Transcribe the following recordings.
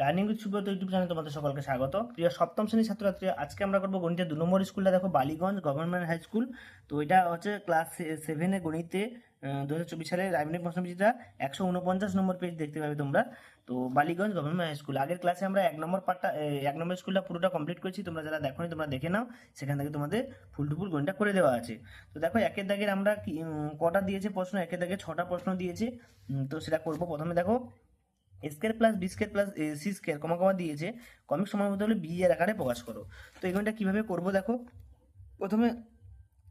Learning with Subrata YouTube চ্যানেলে তোমাদের সকলকে স্বাগত। প্রিয় সপ্তম শ্রেণির ছাত্রছাত্রী, আজকে আমরা করব গণিতের দু নম্বর স্কুলটা। দেখো, বালিগঞ্জ গভর্নমেন্ট হাই স্কুল তো এটা হচ্ছে ক্লাস সেভেনে গণিতে দু হাজার চব্বিশ সালের রাজনৈতিক প্রশ্নবিচিতা একশো উনপঞ্চাশ নম্বর পেজ দেখতে পাবে তোমরা। তো বালিগঞ্জ গভর্নমেন্ট হাই স্কুল আগের ক্লাসে আমরা এক নম্বর পার্টটা এক নম্বর স্কুলটা পুরোটা কমপ্লিট করেছি। তোমরা যারা দেখো তোমরা দেখে নাও। সেখান থেকে তোমাদের ফুল টু ফুল গণিতটা করে দেওয়া আছে। তো দেখো, একের দাগের আমরা কটা দিয়েছে প্রশ্ন? একের দাগে ছটা প্রশ্ন দিয়েছে। তো সেটা করব প্রথমে। দেখো square plus B square plus C square comma comma দিয়েছে কমিক সময় মতো হলে বি এর আকারে প্রকাশ করো। তো এখানটা কীভাবে করব দেখো? প্রথমে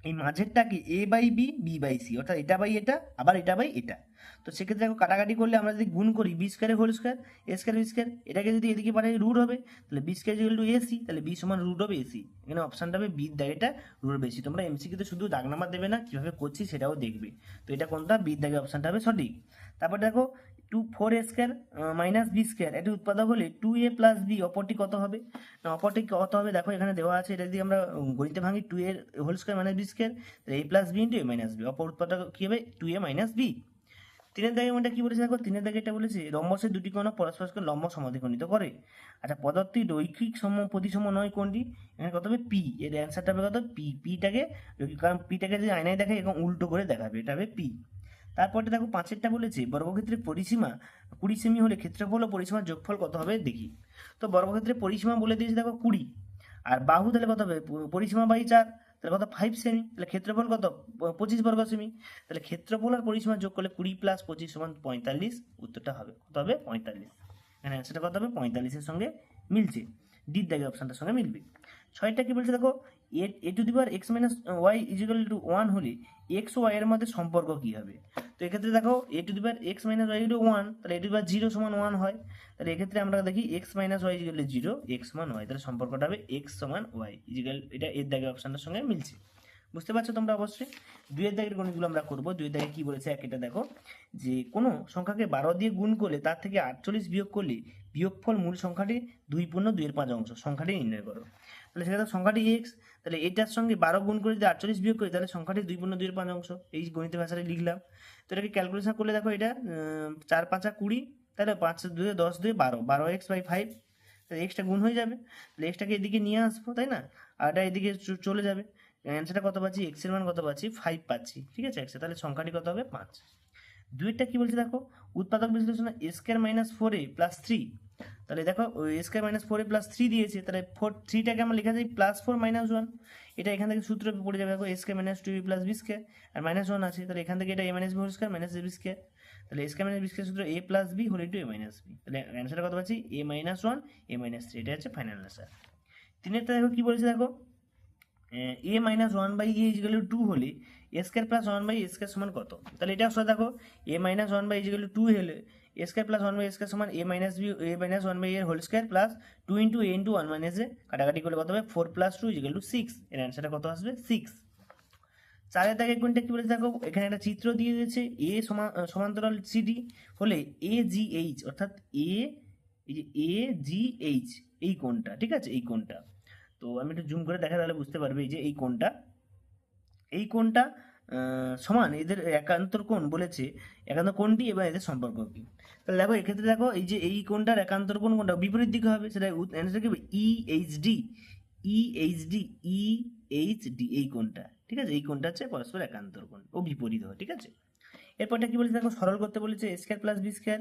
এই মাঝেরটা কি A by B B by C অর্থাৎ এটা বাই এটা, আবার এটা বাই এটা। তো সেক্ষেত্রে দেখো কাটাকাটি করলে আমরা যদি গুণ করি বি স্কোয়ারে whole square A square B square এটাকে যদি এদিকে পাঠাই রুট হবে, তাহলে B square equal to AC তাহলে বি সমান রুট হবে এসি এখানে অপশানটা হবে বি দাগেটা রুট হবে এসি তোমরা এমসিকিউতে শুধু দাগ নাম্বার দেবে না, কীভাবে করছি সেটাও দেখবে। তো এটা কোনটা? বি দাগে অপশানটা হবে সঠিক। তারপর দেখো two four A square minus B square এটি উৎপাদক হলে টু এ প্লাস বি অপরটি কত হবে? না, অপরটি কত হবে? দেখো এখানে দেওয়া আছে, এটা যদি আমরা গণিতে ভাঙি টু এর whole square minus B square A plus B into A minus B অপর উৎপাদক কী হবে? টু এ মাইনাস বি তিনের দাগে মধ্যে কি বলেছে দেখো? তিনের দাগে এটা বলেছে রম্বসের দুটি কোণ পরস্পরকে লম্ব সমাধিখণ্ডিত করে। আচ্ছা পদার্থটি রৈখিক সম, প্রতিসম নয় কোনটি এখানে কত হবে? পি এর অ্যান্সারটা হবে কত? পি পিটাকে কারণ পিটাকে যদি আয়নায় দেখে এরকম উল্টো করে দেখাবে, এটা হবে পি তারপরে দেখো পাঁচেরটা বলেছে বর্গক্ষেত্রের পরিসীমা কুড়ি সেমি হলে ক্ষেত্রফল ও পরিসীমার যোগফল কত হবে? দেখি। তো বর্গক্ষেত্রের পরিসীমা বলে দিয়েছে দেখো কুড়ি। আর বাহু তাহলে কত হবে? পরিসীমা বাই চার, তাহলে কত? ফাইভ সেমি। তাহলে ক্ষেত্রফল কত? পঁচিশ বর্গ সেমি। তাহলে ক্ষেত্রফল আর পরিসীমা যোগ করলে কুড়ি প্লাস পঁচিশ সমান পঁয়তাল্লিশ, উত্তরটা হবে, কত হবে? পঁয়তাল্লিশ। এখানে অ্যান্সারটা কত হবে? পঁয়তাল্লিশের সঙ্গে মিলছে। ডির দাগে অপশানটার সঙ্গে মিলবে। ছয়টা কি বলছে দেখো? A to the power x minus y equal to one হলে এক্স ওয়াই এর মধ্যে সম্পর্ক কী হবে? তো এক্ষেত্রে দেখো, a to the power x minus y to one, তাহলে a to the power zero সমান ওয়ান হয়। তাহলে এক্ষেত্রে আমরা দেখি x minus y equal zero, x সমান ওয়াই, তাহলে সম্পর্কটা হবে এক্স সমান ওয়াই ইজিক্যাল এটা এর দাগে অপশানটার সঙ্গে মিলছে। বুঝতে পারছ তোমরা অবশ্যই? দুইয়ের দাগের গণিতগুলো আমরা করব। দুইয়ের দাগে কি বলেছে? এক এটা দেখো, যে কোনো সংখ্যাকে বারো দিয়ে গুণ করলে তার থেকে আটচল্লিশ বিয়োগ করলে বিয়োগফল মূল সংখ্যাটি দুই পূর্ণ দুইয়ের পাঁচ অংশ, সংখ্যাটি নির্ণয় করো। তাহলে সেক্ষেত্রে সংখ্যাটি এক্স তাহলে এটার সঙ্গে বারো গুণ করে যদি আটচল্লিশ বিয়োগ করি, তাহলে সংখ্যাটি দুই পূর্ণ দুইয়ের পাঁচ অংশ। এই গণিত ভাষাটা লিখলাম। তো এটাকে ক্যালকুলেশন করলে দেখো এটা চার পাঁচা কুড়ি, তাহলে পাঁচ দুয়ে দশ দুয়ে বারো বারো এক্স বাই ফাইভ তাহলে এক্সটা গুণ হয়ে যাবে। তাহলে এক্সটাকে এদিকে নিয়ে আসব, তাই না? আর এটা এদিকে চলে যাবে। অ্যান্সারটা কত পাচ্ছি? এক্সের মান কত পাচ্ছি? ফাইভ পাচ্ছি। ঠিক আছে? এক্স তাহলে সংখ্যাটি কত হবে? পাঁচ। দুইটা কি বলছে দেখো? উৎপাদক বিশ্লেষণ square minus four a plus three তাহলে দেখো square minus four a plus three দিয়েছে। তাহলে ফোর থ্রিটাকে আমরা লেখা যাই প্লাস ফোর মাইনাস ওয়ান এটা এখান থেকে সূত্র পড়ে যাবে দেখো square minus two plus b square আর মাইনাস ওয়ান আছে। তাহলে এখান থেকে এটা a minus b whole square minus a b square তাহলে স্কোয়ার মাইনাস বি স্কোয়ার সূত্র a plus b whole into a minus b তাহলে অ্যান্সারটা কত পাচ্ছি? A minus one a minus three এটা হচ্ছে ফাইনাল অ্যান্সার তিনেরটা দেখো কি বলেছে দেখো? A minus one by a equal to হলে a square plus one by a square সমান কত? তাহলে এটা আসলে দেখো a minus one by equal to হলে a square plus one by a square সমান a minus b a minus one by এর whole square plus two into a into one minus a কাটাকাটি করলে কত হবে? Four plus two equal to six এর অ্যান্সারটা কত আসবে? সিক্স চারের দাগে কোনটা কি বলেছে দেখো? এখানে একটা চিত্র দিয়ে দিয়েছে এ সমান সমান্তরাল সিডি হলে এ জি এইচ অর্থাৎ এ এই যে এ জি এইচ এই কোনটা ঠিক আছে? এই কোনটা তো আমি একটু জুম করে দেখা তাহলে বুঝতে পারবে এই যে এই কোনটা এই কোনটা সমান এদের একান্তর কোণ বলেছে, একান্তর কোণটি এবং এদের সম্পর্ক কি। তাহলে দেখো, এক্ষেত্রে দেখো, এই যে এই কোণটার একান্তর কোণ কোনটা বিপরীত দিকে হবে, সেটা অ্যান্সার কি E H D E H D E H D এই কোণটা। ঠিক আছে? এই কোণটা হচ্ছে পরস্পর একান্তর কোণ, ও বিপরীত হয় ঠিক আছে? এরপরটা কি বলছে? দেখো, সরল করতে বলেছে square plus b square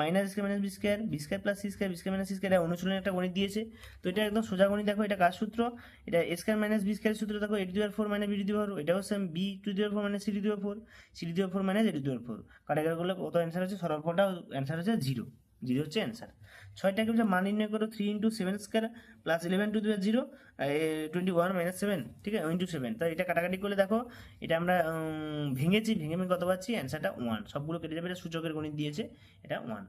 minus square minus b square b square plus c square b square minus c square এটা অনুশীলনের একটা গণিত দিয়েছে। তো এটা একদম সোজা গণিত, দেখো, এটা কার সূত্র? এটা স্কোয়ার মাইনাস বি স্কোয়ার সূত্র, দেখো a to the power four minus b the power এটাও same b to the power four minus c the power four c the power four minus a to the power four কাটাকাটি করলে কত answer হচ্ছে সরল ফলটা answer হচ্ছে zero zero হচ্ছে answer ছয়টাকে বলছে মান নির্ণয় করো three into seven square plus eleven to the power zero twenty one minus seven ঠিক আছে? ইন্টু সেভেন তো এটা কাটাকাটি করলে দেখো, এটা আমরা ভেঙেছি, ভেঙে ভেঙে কত পাচ্ছি? অ্যান্সারটা ওয়ান সবগুলো কেটে যাবে, এটা সূচকের গণিত দিয়েছে, এটা ওয়ান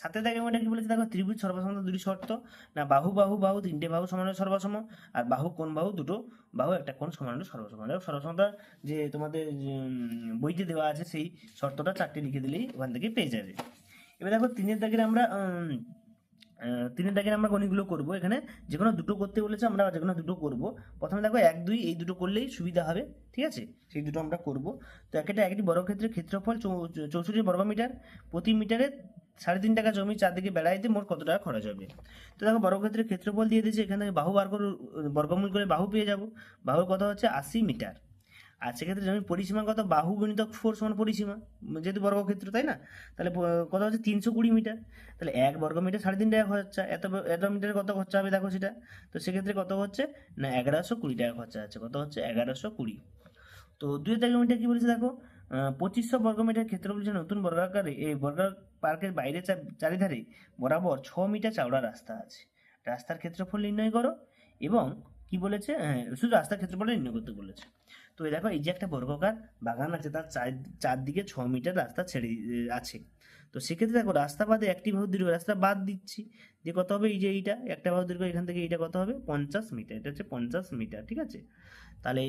সাথে দেখে ওটা কি বলেছে? দেখো, ত্রিভুজ সর্বসম দুটি শর্ত, না বাহু বাহু বাহু, তিনটে বাহু সমান সর্বসম, আর বাহু কোন বাহু, দুটো বাহু, একটা কোন সমান সর্বসম। সর্বসমতা যে তোমাদের বইতে দেওয়া আছে, সেই শর্তটা চারটে লিখে দিলেই ওখান থেকে পেয়ে যাবে। এবার দেখো তিনের দাগের আমরা তিনের দাগের আমরা গণিতগুলো করব? এখানে যে কোনো দুটো করতে বলেছে আমরা যে কোনো দুটো করব। প্রথমে দেখো এক, দুই, এই দুটো করলেই সুবিধা হবে, ঠিক আছে? সেই দুটো আমরা করব। তো একটা একটি বর্গক্ষেত্রের ক্ষেত্রফল চৌষট্টি বর্গমিটার প্রতি মিটারে সাড়ে তিন টাকা জমি চারদিকে বেড়াইতে মোট কত টাকা খরচ হবে? তো দেখো বর্গক্ষেত্রের ক্ষেত্রফল দিয়ে দিয়েছে, এখানে বাহু বার বর্গমূল করে বাহু পেয়ে যাব। বাহুর কথা হচ্ছে? আশি মিটার। আর সেক্ষেত্রে জমির পরিসীমা কত বাহু গণিতক ফোর সমান পরিসীমা, যেহেতু বর্গক্ষেত্র, তাই না? তাহলে কত হচ্ছে? তিনশো কুড়ি মিটার। তাহলে এক বর্গ মিটার সাড়ে তিন টাকা খরচা এত এত মিটারে কত খরচা হবে? দেখো সেটা। তো সেক্ষেত্রে কত হচ্ছে? না, এগারোশো কুড়ি টাকা খরচা আছে। কত হচ্ছে? এগারোশো কুড়ি। তো দুই কিলোমিটার কী বলেছে দেখো? পঁচিশশো বর্গমিটার ক্ষেত্র বলেছে নতুন বর্গাকারে এই বর্গা পার্কের বাইরে চারিধারে বরাবর ছ মিটার চওড়া রাস্তা আছে। রাস্তার ক্ষেত্রফল নির্ণয় করো এবং কি বলেছে? হ্যাঁ, শুধু রাস্তার ক্ষেত্রফল নির্ণয় করতে বলেছে। তো এই দেখো এই যে একটা বর্গাকার বাগান আছে তার চার চারদিকে ছ মিটার রাস্তা ছেড়ে আছে। তো সেক্ষেত্রে দেখো রাস্তা বাদে একটি বাহু দীর্ঘ রাস্তা বাদ দিচ্ছি। যে কত হবে? এই যে এইটা একটা বাহু দীর্ঘ এখান থেকে এইটা কত হবে? পঞ্চাশ মিটার এটা হচ্ছে পঞ্চাশ মিটার ঠিক আছে? তাহলে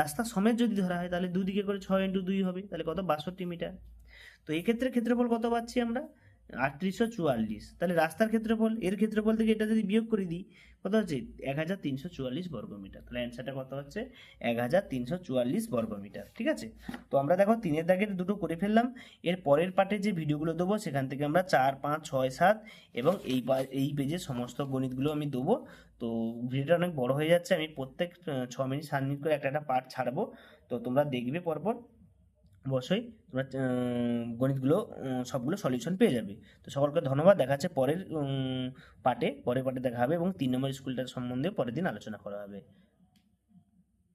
রাস্তা সমেত যদি ধরা হয় তাহলে দুদিকে করে ছয় ইন্টু দুই হবে তাহলে কত? বাষট্টি মিটার। তো এক্ষেত্রে ক্ষেত্রে ক্ষেত্রফল কত পাচ্ছি আমরা? আটত্রিশশো চুয়াল্লিশ। তাহলে রাস্তার ক্ষেত্রফল এর ক্ষেত্রফল থেকে এটা যদি বিয়োগ করে দিই, কত হচ্ছে? এক হাজার তিনশো চুয়াল্লিশ বর্গমিটার। তাহলে অ্যান্সারটা কত হচ্ছে? এক হাজার তিনশো চুয়াল্লিশ বর্গমিটার, ঠিক আছে? তো আমরা দেখো তিনের দাগের দুটো করে ফেললাম। এর পরের পার্টে যে ভিডিওগুলো দেবো, সেখান থেকে আমরা চার, পাঁচ, ছয়, সাত এবং এই এই পেজে সমস্ত গণিতগুলো আমি দেবো। তো ভিডিওটা অনেক বড় হয়ে যাচ্ছে। আমি প্রত্যেক ছ মিনিট, সাত মিনিট করে একটা একটা পার্ট ছাড়বো। তো তোমরা দেখবে পরপর। অবশ্যই তোমরা গণিতগুলো সবগুলো সলিউশন পেয়ে যাবে। তো সকলকে ধন্যবাদ, দেখা যাচ্ছে পরের পার্টে পরের পার্টে দেখা হবে এবং তিন নম্বর স্কুলটার সম্বন্ধে পরের দিন আলোচনা করা হবে।